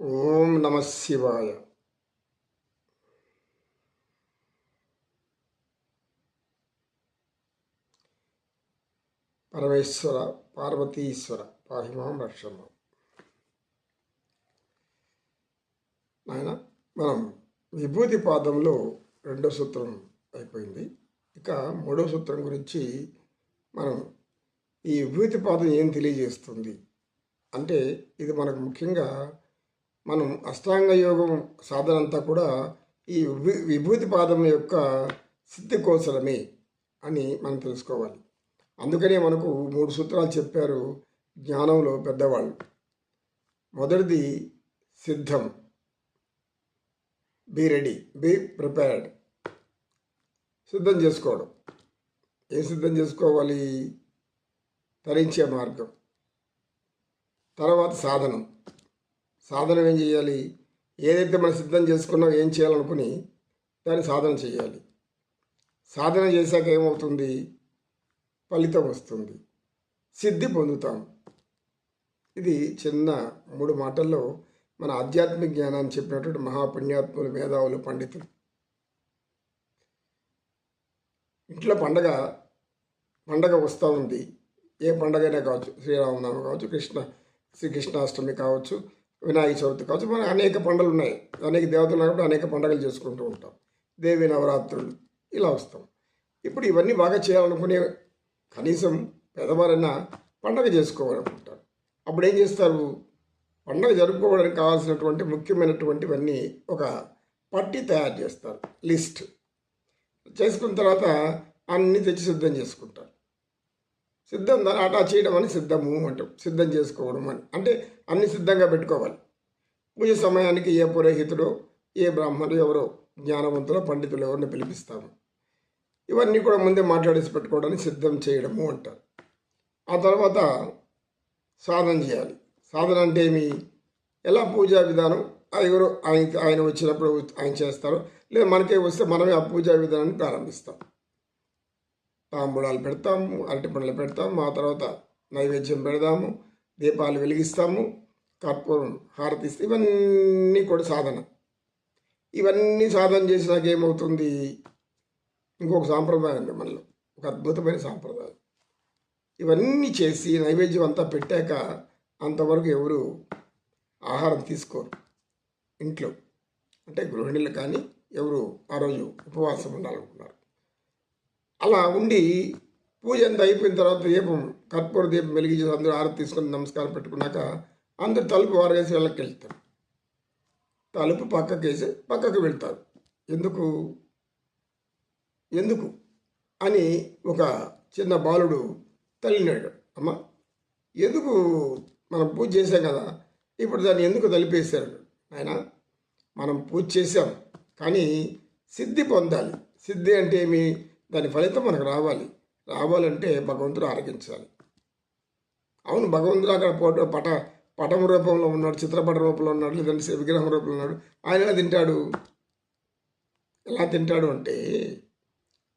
ఓం నమ శివాయ. పరమేశ్వర పార్వతీశ్వర పాహిమాం రక్షమ నాయన మనం విభూతి పాదంలో రెండో సూత్రం అయిపోయింది. ఇక మూడో సూత్రం గురించి మనం ఈ విభూతి పాదం ఏం తెలియజేస్తుంది? అంటే ఇది మనకు ముఖ్యంగా మనం అష్టాంగ యోగం సాధన అంతా కూడా ఈ విభూ- విభూతి పాదం యొక్క సిద్ధి కోసలమే అని మనం తెలుసుకోవాలి. అందుకనే మనకు మూడు సూత్రాలు చెప్పారు జ్ఞానంలో పెద్దవాళ్ళు. మొదటిది సిద్ధం. Be ready be prepared. సిద్ధం చేసుకోవడం. ఏం సిద్ధం చేసుకోవాలి? తరించే మార్గం. తర్వాత సాధనం. సాధనం ఏం చేయాలి? ఏదైతే మనం సిద్ధం చేసుకున్నా ఏం చేయాలనుకుని దాన్ని సాధన చేయాలి. సాధన చేశాక ఏమవుతుంది? ఫలితం వస్తుంది. సిద్ధి పొందుతాం. ఇది చిన్న మూడు మాటల్లో మన ఆధ్యాత్మిక జ్ఞానాన్ని చెప్పినటువంటి మహాపుణ్యాత్ములు మేధావులు పండితులు. ఇంట్లో పండగ పండగ వస్తూ ఉంది. ఏ పండగైనా కావచ్చు శ్రీరామనామ కావచ్చు కృష్ణ శ్రీకృష్ణాష్టమి కావచ్చు వినాయక చవితి కావచ్చు మన అనేక పండుగలు ఉన్నాయి. అనేక దేవతలు కాబట్టి అనేక పండుగలు చేసుకుంటూ ఉంటాం. దేవి నవరాత్రులు ఇలా వస్తాం. ఇప్పుడు ఇవన్నీ బాగా చేయాలనుకునే కనీసం పెద్దవారైనా పండగ చేసుకోవాలనుకుంటారు. అప్పుడు ఏం చేస్తారు? పండగ జరుపుకోవడానికి కావాల్సినటువంటి ముఖ్యమైనటువంటివన్నీ ఒక పట్టి తయారు చేస్తారు. లిస్ట్. చేసుకున్న తర్వాత అన్నీ తెచ్చి సిద్ధం చేసుకుంటారు. సిద్ధం దాన్ని అటా చేయడం అని సిద్ధము అంటాం. సిద్ధం చేసుకోవడం అని. అంటే అన్ని సిద్ధంగా పెట్టుకోవాలి. పూజ సమయానికి ఏ పురోహితుడో ఏ బ్రాహ్మణుడు ఎవరో జ్ఞానవంతులు పండితులు ఎవరిని పిలిపిస్తాము. ఇవన్నీ కూడా ముందే మాట్లాడేసి పెట్టుకోవడానికి సిద్ధం చేయడము అంటారు. ఆ తర్వాత సాధన చేయాలి. సాధన అంటే ఏమి? ఎలా పూజా విధానం? ఆ ఎవరో ఆయన ఆయన వచ్చినప్పుడు ఆయన చేస్తారు లేదా మనకే వస్తే మనమే ఆ పూజా విధానాన్ని ప్రారంభిస్తాం. తాంబూలాలు పెడతాము అరటి పండ్లు పెడతాము ఆ తర్వాత నైవేద్యం పెడదాము దీపాలు వెలిగిస్తాము కర్పూరం హారతిస్తే ఇవన్నీ కూడా సాధన. ఇవన్నీ సాధన చేసినాక ఏమవుతుంది? ఇంకొక సాంప్రదాయం అండి మనలో ఒక అద్భుతమైన సాంప్రదాయం. ఇవన్నీ చేసి నైవేద్యం అంతా పెట్టాక అంతవరకు ఎవరు ఆహారం తీసుకోరు. ఇంట్లో అంటే గృహిణులు కానీ ఎవరు ఆ రోజు ఉపవాసం ఉండాలనుకున్నారు. అలా ఉండి పూజ అంతా అయిపోయిన తర్వాత దీపం కర్పూర దీపం వెలిగించి అందరూ ఆరతి తీసుకొని నమస్కారం పెట్టుకున్నాక అందరు తలుపు వారేసి వెళ్ళకి వెళ్తారు. తలుపు పక్కకి వేసి పక్కకు వెళ్తారు. ఎందుకు? ఎందుకు? అని ఒక చిన్న బాలుడు తల్లినాడు. అమ్మ ఎందుకు మనం పూజ చేసాం కదా? ఇప్పుడు దాన్ని ఎందుకు తలిపేశారు? ఆయన మనం పూజ చేసాం కానీ సిద్ధి పొందాలి. సిద్ధి అంటే ఏమి? దాని ఫలితం మనకు రావాలి. రావాలంటే భగవంతుడు ఆరగించాలి అవును భగవంతుడు అక్కడ ఫోటో పట పటం రూపంలో ఉన్నాడు చిత్రపట రూపంలో ఉన్నాడు లేదంటే విగ్రహం రూపంలో ఉన్నాడు. ఆయన ఎలా తింటాడు? ఎలా తింటాడు అంటే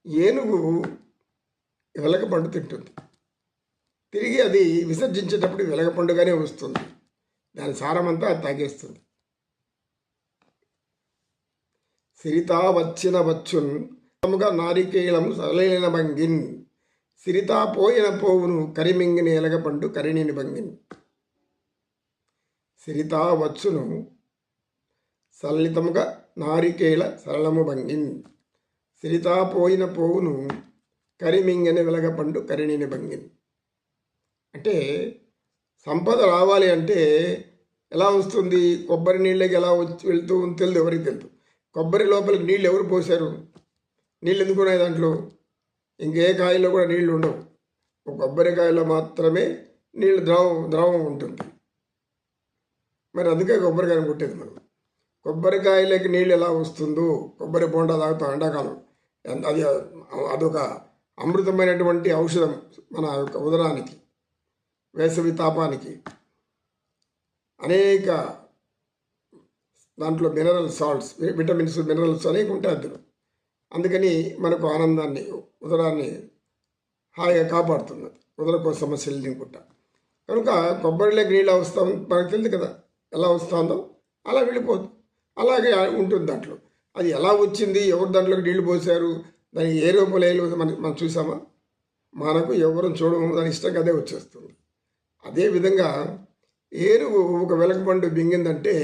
ఏనుగు వెలగపండు తింటుంది. తిరిగి అది విసర్జించేటప్పుడు వెలగపండుగానే వస్తుంది. దాని సారమంతా తాగేస్తుంది. సిరితా వచ్చిన వచ్చున్ తముగా నారికేళము సలైన భంగిన్. సిరితా పోయిన పోవును కరిమింగిని ఎలగపండు కరిణిని భంగిన్. సిరితా వచ్చును సల్లితముగా నారికేళ సరళము భంగిన్. సిరితా పోయిన పోవును కరిమింగని వెలగపండు కరిణిని భంగిన్. అంటే సంపద రావాలి అంటే ఎలా వస్తుంది? కొబ్బరి నీళ్ళకి ఎలా వచ్చి వెళ్తూ తెలియదు ఎవరికి తెలుసు కొబ్బరి లోపలికి నీళ్ళు ఎవరు పోశారు? నీళ్ళు ఎందుకు ఉన్నాయి దాంట్లో? ఇంకే కాయల్లో కూడా నీళ్ళు ఉండవు. ఒక కొబ్బరికాయలో మాత్రమే నీళ్ళు ద్రవం ద్రవం ఉంటుంది. మరి అందుకే కొబ్బరికాయను కొట్టేది మనం. కొబ్బరికాయలకి నీళ్ళు ఎలా వస్తుందో కొబ్బరి బోండా తాగుతాం ఎండాకాలం. ఎంత- అది అదొక అమృతమైనటువంటి ఔషధం మన యొక్క ఉదరానికి వేసవి తాపానికి. అనేక దాంట్లో మినరల్ సాల్ట్స్ విటమిన్స్ మినరల్స్ అనేక ఉంటాయి అందులో. అందుకని మనకు ఆనందాన్ని ఉదరాన్ని హాయిగా కాపాడుతున్నది ఉదరకో సమస్యలు లేకుండా కనుక కొబ్బరిలోకి నీళ్ళు వస్తాం మనకు తెలియదు కదా ఎలా వస్తుందో అలా వెళ్ళిపోదు. అలాగే ఉంటుంది దాంట్లో. అది ఎలా వచ్చింది ఎవరు దాంట్లోకి నీళ్ళు పోసారు దానికి ఏ రూపంలో ఏ మనం మనం చూసామా? మనకు ఎవరు చూడము దాని ఇష్టంగా అదే వచ్చేస్తుంది. అదేవిధంగా ఏనుగు ఒక వెలగబండు బింగిందంటే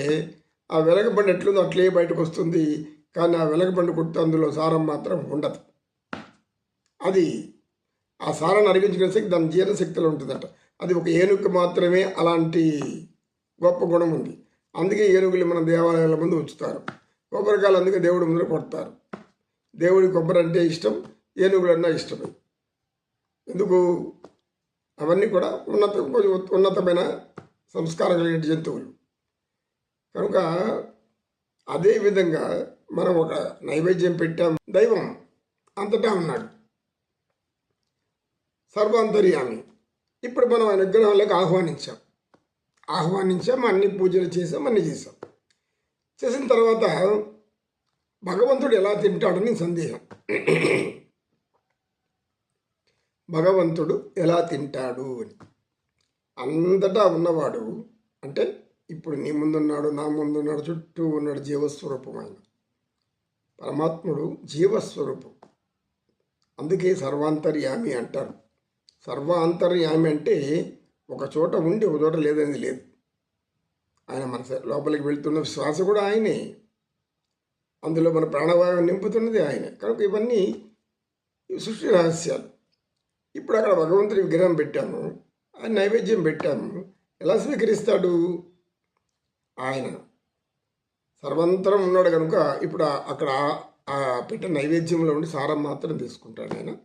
ఆ వెలగబండు ఎట్లుందో అట్లే బయటకు వస్తుంది. కానీ ఆ వెలగబండు కొట్టి అందులో సారం మాత్రం ఉండదు. అది ఆ సారాన్ని అరిగించుకునే శక్తి దాని జీర్ణశక్తిలో ఉంటుందట. అది ఒక ఏనుగుకి మాత్రమే అలాంటి గొప్ప గుణం ఉంది. అందుకే ఏనుగులు మన దేవాలయాల ముందు ఉంచుతారు. కొబ్బరికాయలు అందుకే దేవుడి ముందు కొడతారు. దేవుడి కొబ్బరి అంటే ఇష్టం ఏనుగులు అన్నా ఇష్టమే. ఎందుకు? అవన్నీ కూడా ఉన్నత కొంచెం ఉన్నతమైన సంస్కారం కలిగిన జంతువులు. కనుక అదే విధంగా మనం ఒక నైవేద్యం పెట్టాం దైవం అంతటా ఉన్నాడు. సర్వాంతర్యామి. ఇప్పుడు మనం ఆయన విగ్రహాలకు ఆహ్వానించాం. ఆహ్వానించాం అన్ని పూజలు చేసాం అన్ని చేసాం చేసిన తర్వాత భగవంతుడు ఎలా తింటాడని సందేహం. భగవంతుడు ఎలా తింటాడు అని. అంతటా ఉన్నవాడు అంటే ఇప్పుడు నీ ముందున్నాడు నా ముందున్నాడు చుట్టూ ఉన్నాడు జీవస్వరూపమైన పరమాత్ముడు జీవస్వరూపం. అందుకే సర్వాంతర్యామి అంటారు. సర్వాంతర్యామి అంటే ఒక చోట ఉండి ఒక చోట లేదని లేదు. ఆయన మన లోపలికి వెళ్తున్న శ్వాస కూడా ఆయనే. అందులో మన ప్రాణవాయువు నింపుతున్నది ఆయన. కనుక ఇవన్నీ సృష్టి రహస్యాలు. ఇప్పుడు అక్కడ భగవంతుడి విగ్రహం పెట్టాము. ఆయన నైవేద్యం పెట్టాము. ఎలా స్వీకరిస్తాడు? ఆయన. సర్వంతరం ఉన్నాడు కనుక ఇప్పుడు అక్కడ ఆ- ఆ పెట్టిన నైవేద్యంలో ఉండి సారం మాత్రం తీసుకుంటాడు ఆయన.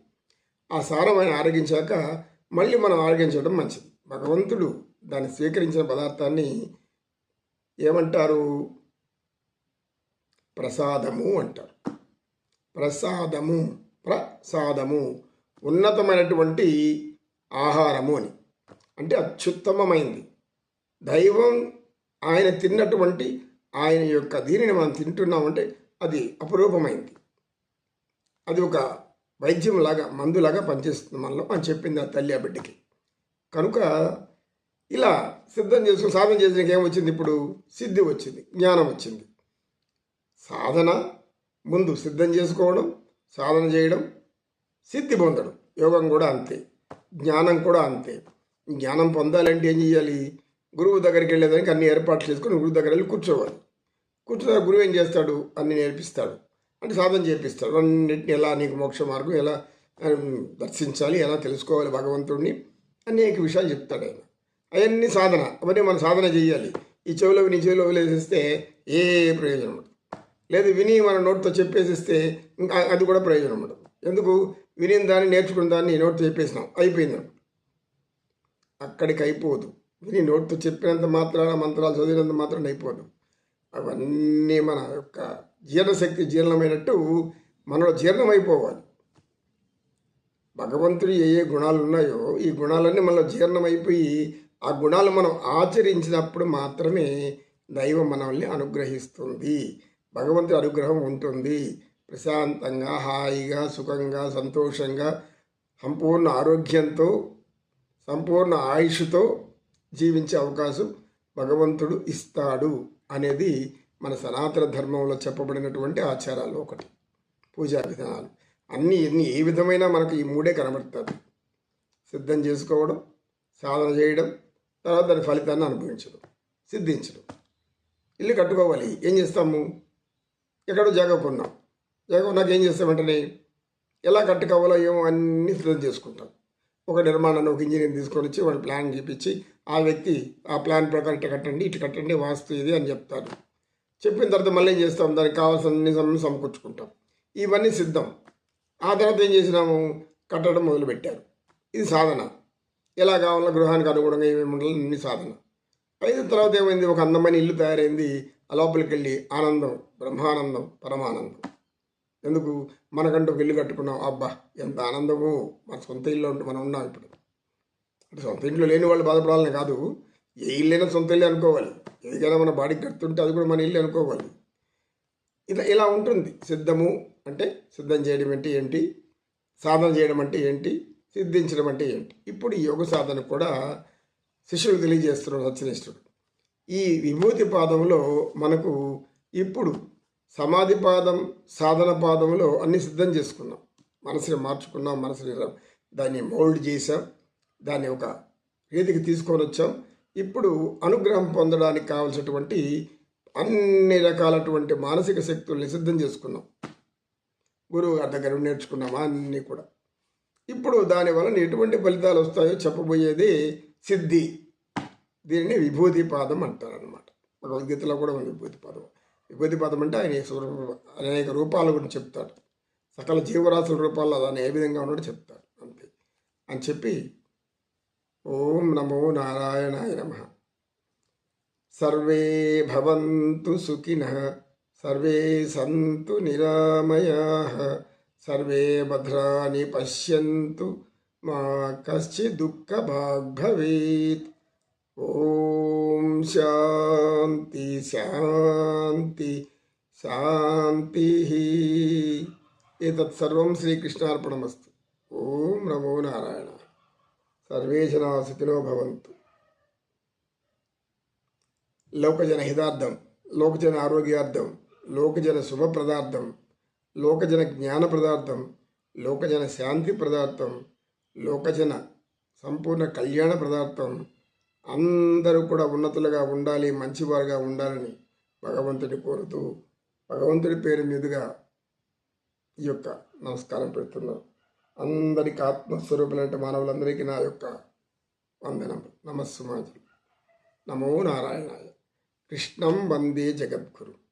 ఆ సారం ఆయన ఆరగించాక మళ్ళీ మనం ఆరగించడం మంచిది. భగవంతుడు దాన్ని స్వీకరించిన పదార్థాన్ని ఏమంటారు? ప్రసాదము అంటారు. ప్రసాదము ప్రసాదము ఉన్నతమైనటువంటి ఆహారము అని. అంటే అత్యుత్తమమైంది. దైవం ఆయన తిన్నటువంటి ఆయన యొక్క దీనిని మనం తింటున్నామంటే అది అపురూపమైంది. అది ఒక వైద్యంలాగా మందులాగా పనిచేస్తుంది మనలో. అని చెప్పింది ఆ తల్లి ఆ బిడ్డకి. కనుక ఇలా సిద్ధం చేసుకుని సాధన చేసిన ఏమొచ్చింది ఇప్పుడు? సిద్ధి వచ్చింది జ్ఞానం వచ్చింది. సాధన ముందు సిద్ధం చేసుకోవడం సాధన చేయడం సిద్ధి పొందడం. యోగం కూడా అంతే జ్ఞానం కూడా అంతే. జ్ఞానం పొందాలంటే ఏం చేయాలి గురువు దగ్గరికి వెళ్ళేదానికి అన్ని ఏర్పాట్లు చేసుకొని గురువు దగ్గర వెళ్ళి కూర్చోవాలి. కూర్చున్న గురువు ఏం చేస్తాడు? అన్ని నేర్పిస్తాడు. అంటే సాధన చేపిస్తాడు. అన్నింటిని ఎలా నీకు మోక్ష మార్గం ఎలా దర్శించాలి ఎలా తెలుసుకోవాలి భగవంతుడిని అనేక విషయాలు చెప్తాడు ఆయన. అవన్నీ సాధన. అవన్నీ మనం సాధన చేయాలి. ఈ చెవిలో నీ చెవిలో వదిలేసేస్తే ఏ ప్రయోజనం ఉండదు. లేదు విని మన నోటితో చెప్పేసిస్తే ఇంకా అది కూడా ప్రయోజనం ఉండదు. ఎందుకు? విని దాన్ని నేర్చుకున్న దాన్ని నోటితో చెప్పేసినాం. అయిపోయింది. అక్కడికి అయిపోదు. విని నోటితో చెప్పినంత మాత్రాన మంత్రాలు చదివినంత మాత్రాన అయిపోదు. అవన్నీ మన యొక్క జీర్ణశక్తి జీర్ణమైనట్టు మనలో జీర్ణమైపోవాలి. భగవంతుడు ఏ ఏ గుణాలు ఉన్నాయో ఈ గుణాలన్నీ మనలో జీర్ణమైపోయి ఆ గుణాలు మనం ఆచరించినప్పుడు మాత్రమే దైవం మనల్ని అనుగ్రహిస్తుంది. భగవంతుడి అనుగ్రహం ఉంటుంది. ప్రశాంతంగా హాయిగా సుఖంగా సంతోషంగా సంపూర్ణ ఆరోగ్యంతో సంపూర్ణ ఆయుష్తో జీవించే అవకాశం భగవంతుడు ఇస్తాడు. అనేది మన సనాతన ధర్మంలో చెప్పబడినటువంటి ఆచారాలు ఒకటి. పూజా విధానాలు. అన్నీ ఎన్ని ఏ విధమైన మనకు ఈ మూడే కనబడుతుంది సిద్ధం చేసుకోవడం సాధన చేయడం తర్వాత దాని ఫలితాన్ని అనుభవించడం సిద్ధించడం. ఇల్లు కట్టుకోవాలి. ఏం చేస్తాము? ఎక్కడో జాగా కొన్నాం జాగా కొన్నాక ఏం చేస్తాం వెంటనే? ఎలా కట్టుకోవాలో ఏమో అన్నీ సిద్ధం చేసుకుంటాం. ఒక నిర్మాణాన్ని ఒక ఇంజనీర్ తీసుకొని వచ్చి వాళ్ళు ప్లాన్ చూపించి ఆ వ్యక్తి ఆ ప్లాన్ ప్రకారం ఇటు కట్టండి ఇటు కట్టండి వాస్తు ఇది అని చెప్తారు. చెప్పిన తర్వాత మళ్ళీ ఏం చేస్తాం? దానికి కావాల్సిన సమయం సమకూర్చుకుంటాం. ఇవన్నీ సిద్ధం. ఆ తర్వాత ఏం చేసినాము? కట్టడం మొదలుపెట్టారు. ఇది సాధన. ఎలా కావాలో గృహానికి అనుగుణంగా ఏమేమి ఉండాలి అన్ని సాధన. అయిన తర్వాత ఏమైంది? ఒక అందమైన ఇల్లు తయారైంది. ఆ లోపలికి వెళ్ళి ఆనందం బ్రహ్మానందం పరమానందం. ఎందుకు? మనకంటూ ఒక ఇల్లు కట్టుకున్నాం అబ్బా ఎంత ఆనందము. మన సొంత ఇల్లు ఉంటే మనం ఉన్నాం ఇప్పుడు. అంటే సొంత ఇంట్లో లేని వాళ్ళు బాధపడాలని కాదు. ఏ ఇల్లైనా సొంత ఇల్లు అనుకోవాలి. ఏదైనా మన బాడీకి కడుతుంటే అది కూడా మన ఇల్లు అనుకోవాలి. ఇలా ఇలా ఉంటుంది. సిద్ధము అంటే సిద్ధం చేయడం అంటే ఏంటి? సాధన చేయడం అంటే ఏంటి? సిద్ధించడం అంటే ఏంటి? ఇప్పుడు ఈ యోగ సాధన కూడా శిష్యులు తెలియజేస్తున్నాడు సత్యనిష్ఠుడు ఈ విభూతి పాదంలో మనకు ఇప్పుడు సమాధి పాదం సాధన పాదంలో అన్ని సిద్ధం చేసుకున్నాం. మనసుని మార్చుకున్నాం మనసుని దాన్ని మౌల్డ్ చేసాం దాన్ని ఒక రీతికి తీసుకొని వచ్చాం. ఇప్పుడు అనుగ్రహం పొందడానికి కావలసినటువంటి అన్ని రకాలటువంటి మానసిక శక్తుల్ని సిద్ధం చేసుకున్నాం. గురువు గారి దగ్గర నేర్చుకున్నాం అన్నీ కూడా. ఇప్పుడు దాని వలన ఎటువంటి ఫలితాలు వస్తాయో చెప్పబోయేది సిద్ధి. దీనిని విభూతి పాదం అంటారు అనమాట భగవద్గీతలో కూడా ఉంది విభూతి పాదం. విభూతి పదం అంటే ఆయన అనేక రూపాల గురించి చెప్తాడు. సకల జీవరాశుల రూపాల్లో దాన్ని ఏ విధంగా ఉన్నాడో చెప్తాడు. అంతే. అని చెప్పి ఓం నమో నారాయణాయ నమ. సర్వే భవంతు సుఖిన సర్వే సంతు నిరామయా సర్వే భద్రాని పశ్యంతు మా కశ్చి దుఃఖ భాగ్ భవేత్ ఓం శాంతి శాంతి శాంతి ఏతత్సర్వం శ్రీకృష్ణార్పణమస్తు. ఓం నమో నారాయణ. సర్వే జనా సుఖినో భవంతు. లోకజన హితార్థం లోకజన ఆరోగ్యార్థం లోకజన శుభప్రదార్థం లోకజన జ్ఞాన ప్రదార్థం లోకజన శాంతి ప్రదార్థం లోకజన సంపూర్ణ కళ్యాణ ప్రదార్థం అందరూ కూడా ఉన్నతులుగా ఉండాలి మంచివారుగా ఉండాలని భగవంతుని కోరుతూ భగవంతుడి పేరు మీదుగా ఈ యొక్క నమస్కారం పెడుతున్నాను అందరికి ఆత్మస్వరూపులంటే మానవులందరికీ నా యొక్క వందనం. నమస్సుమాజం నమో నారాయణాయ. కృష్ణం వందే జగద్గురు.